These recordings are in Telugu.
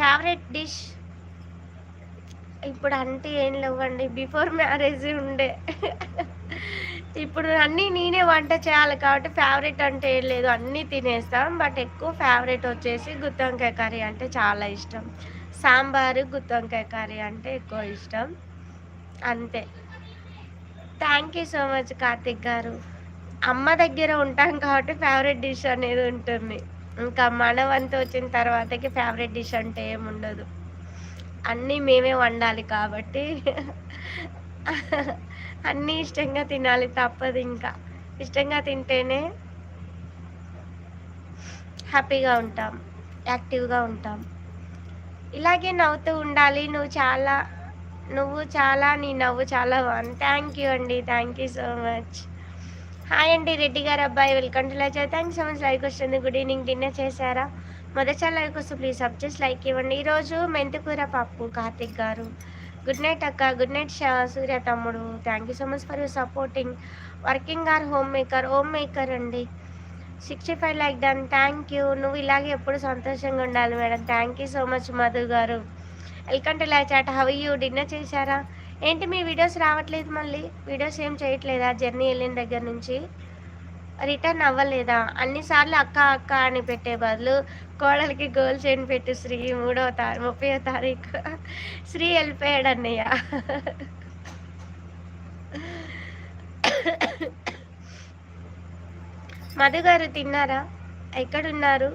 ఫేవరెట్ డిష్ ఇప్పుడు అంటే ఏం లేవండి. బిఫోర్ మ్యారేజ్ ఉండే. ఇప్పుడు అన్నీ నేనే వంట చేయాలి కాబట్టి ఫేవరెట్ అంటే ఏం లేదు. అన్నీ తినేస్తాం. బట్ ఎక్కువ ఫేవరెట్ వచ్చేసి గుత్తొంకాయ కర్రీ అంటే చాలా ఇష్టం. సాంబారు గుత్తొంకాయ కర్రీ అంటే ఎక్కువ ఇష్టం. అంతే. Thank you so much Karthik గారు. అమ్మ దగ్గర ఉంటాం కాబట్టి ఫేవరెట్ డిష్ అనేది ఉంటుంది. ఇంకా మన వంతు వచ్చిన తర్వాతకి ఫేవరెట్ డిష్ అంటే ఏముండదు అన్నీ మేమే వండాలి కాబట్టి అన్నీ ఇష్టంగా తినాలి తప్పదు ఇంకా. ఇష్టంగా తింటేనే హ్యాపీగా ఉంటాం యాక్టివ్గా ఉంటాం. ఇలాగే నవ్వుతూ ఉండాలి. నువ్వు చాలా నువ్వు చాలా నీ నవ్వు చాలా బాగుంది థ్యాంక్ యూ అండి. Thank you so much hi అండి రెడ్డి గారు అబ్బాయి. Welcome to like thank so much like వస్తుంది గుడ్ ఈవినింగ్ డిన్నర్ చేశారా? మొదటిసారి లైక్ వస్తే ప్లీజ్ సబ్ చేసి లైక్ ఇవ్వండి ఈరోజు మెంతికూర పప్పు కార్తిక్ గారు. గుడ్ నైట్ అక్క. గుడ్ నైట్ సూర్య తమ్ముడు. Thank you so much for your supporting working or home maker home maker అండి. Sixty five like done thank you నువ్వు ఇలాగే ఎప్పుడు సంతోషంగా ఉండాలి madam. Thank you so much Madhu గారు. Welcome to live chat have you dinner చేశారా? ఏంటి మీ వీడియోస్ రావట్లేదు మళ్ళీ? వీడియోస్ ఏం చేయట్లేదా? జర్నీ వెళ్ళిన దగ్గర నుంచి. రిటర్న్ అవ్వలేదా? అన్నిసార్లు అక్క అక్క అని పెట్టే బదులు కోడలికి గోల్ చైన్ పెట్టు శ్రీ మూడవ తారీఖు ముప్పై తారీఖు. శ్రీ వెళ్ళిపోయాడు అన్నయ్య. మధు గారు తిన్నారా? ఎక్కడున్నారు?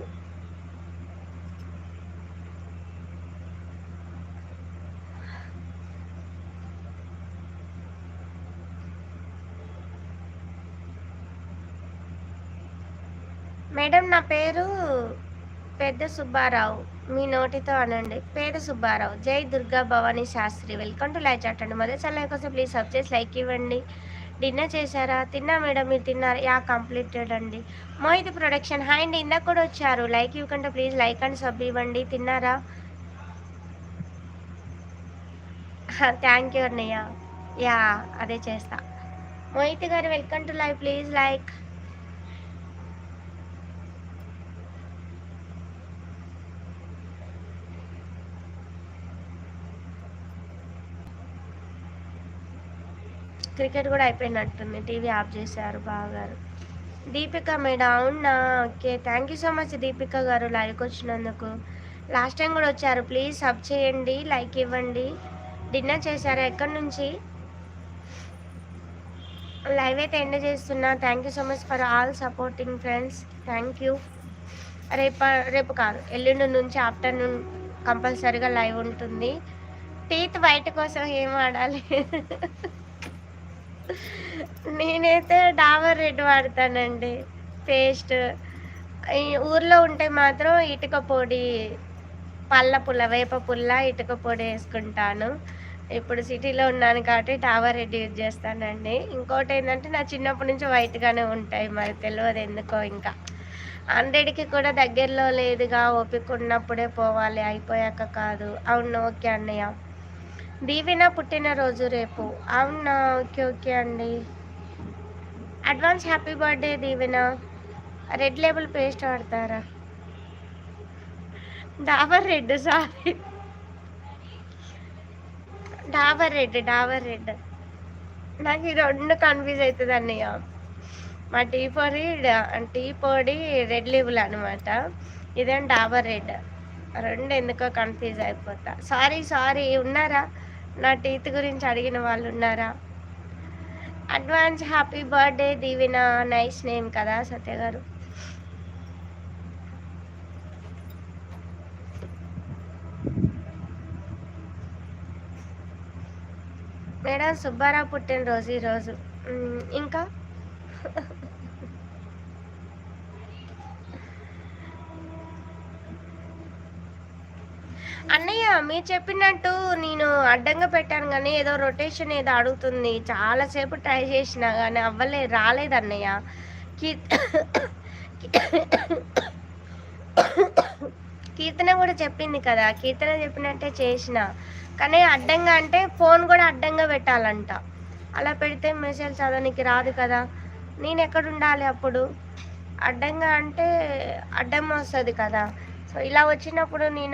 మేడం నా పేరు పెద్ద సుబ్బారావు. మీ నోటితో అనండి. పేద Subbarao. Jai Durga Bhavani Shastri. Welcome to like చాటండి మొదటి సలహా కోసం ప్లీజ్ సబ్ చేసి లైక్ ఇవ్వండి. డిన్నర్ చేశారా? తిన్నా మేడం మీరు తిన్నారు? యా కంప్లీటెడ్ అండి. మోహిత్ ప్రొడక్షన్. హాయ్ అండి. ఇందాక కూడా వచ్చారు. లైక్ ఇవ్వకుండా ప్లీజ్ లైక్ అండ్ సబ్ ఇవ్వండి. తిన్నారా? థ్యాంక్ యూ అన్నయ్య. యా అదే చేస్తా. మోహిత్ గారు welcome to live. Please like. Cricket కూడా అయిపోయినట్టుంది. టీవీ ఆఫ్ చేశారు బావగారు. దీపిక మేడం అవునా okay thank you so much Deepika గారు లైవ్కి వచ్చినందుకు. లాస్ట్ టైం కూడా వచ్చారు. ప్లీజ్ సబ్ చేయండి లైక్ ఇవ్వండి. డిన్నర్ చేశారా? ఎక్కడి నుంచి? లైవ్ అయితే ఎండ్ చేస్తున్నా. Thank you so much for all supporting friends. Thank you. రేపు రేపు కాదు ఎల్లుండి నుంచి ఆఫ్టర్నూన్ కంపల్సరీగా లైవ్ ఉంటుంది. టీత్ వైట్ కోసం ఏం ఆడాలి? నేనైతే డాబర్ రెడ్ వాడతానండి. పేస్ట్. ఈ ఊర్లో ఉంటే మాత్రం ఇటుక పొడి పళ్ళ పుల్ల వేప పుల్ల ఇటుక పొడి వేసుకుంటాను. ఇప్పుడు సిటీలో ఉన్నాను కాబట్టి డాబర్ రెడ్ యూజ్ చేస్తానండి. ఇంకోటి ఏంటంటే నా చిన్నప్పటి నుంచి వైట్గానే ఉంటాయి. మరి తెలియదు ఎందుకో ఇంకా. హండ్రెడ్కి కూడా దగ్గరలో లేదుగా ఓపిక ఉన్నప్పుడే పోవాలి. అయిపోయాక కాదు. అవును ఓకే అన్నయ్య. దీవెన పుట్టినరోజు రేపు. అవునా? ఓకే ఓకే అండి. Advance happy birthday Deevena. Red label paste వాడతారా? Dabur red sorry. Dabur red Dabur red. నాకు ఈ రెండు కన్ఫ్యూజ్ అవుతుంది అన్నయ్య మా టీ పొడి టీ పొడి రెడ్ లేబుల్ అనమాట ఇదేం డాబర్ రెడ్. రెండు ఎందుకో కన్ఫ్యూజ్ అయిపోతా. సారీ సారీ ఉన్నారా? నా టీత్ గురించి అడిగిన వాళ్ళు ఉన్నారా? Advance happy birthday Deevena nice name కదా సత్య గారు. మేడం సుబ్బారావు పుట్టినరోజు ఈరోజు. ఇంకా అన్నయ్య మీరు చెప్పినట్టు నేను అడ్డంగా పెట్టాను కానీ ఏదో రొటేషన్ ఏదో అడుగుతుంది. చాలాసేపు ట్రై చేసినా కానీ అవ్వలేదు రాలేదు అన్నయ్య. కీర్తన కూడా చెప్పింది కదా కీర్తన చెప్పినట్టే చేసిన. కానీ అడ్డంగా అంటే ఫోన్ కూడా అడ్డంగా పెట్టాలంట. అలా పెడితే మెసేజ్ చదవనికి రాదు కదా. నేను ఎక్కడ ఉండాలి అప్పుడు? అడ్డంగా అంటే అడ్డం వస్తుంది కదా. సో ఇలా వచ్చినప్పుడు నేను